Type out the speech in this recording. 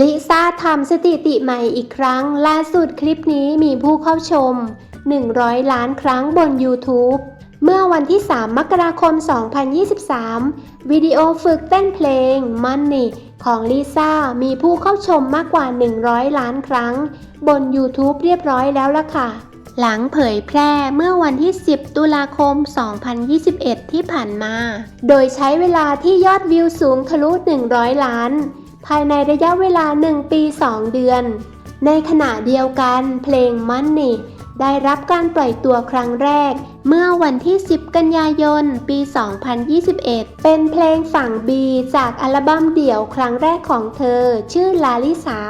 ลิซ่าทำสถิติใหม่อีกครั้ง ล่าสุดคลิปนี้มีผู้เข้าชม 100 ล้านครั้งบน YouTube เมื่อวันที่ 3 มกราคม 2023 วิดีโอฝึกเต้นเพลง Money ของลิซ่ามีผู้เข้าชมมากกว่า 100 ล้านครั้ง บน YouTube เรียบร้อยแล้วล่ะค่ะ หลังเผยแพร่เมื่อวันที่ 10 ตุลาคม 2021 ที่ผ่านมา โดยใช้เวลาที่ยอดวิวสูงทะลุ 100 ล้าน ภายในระยะเวลา 1 ปี 2 เดือน ในขณะเดียวกันเพลง Money ได้รับการปล่อยตัวครั้งแรก เมื่อวันที่ 10 กันยายน ปี 2021 เป็นเพลงฝั่งบีจากอัลบั้มเดี่ยวครั้งแรกของเธอ ชื่อลาลิสา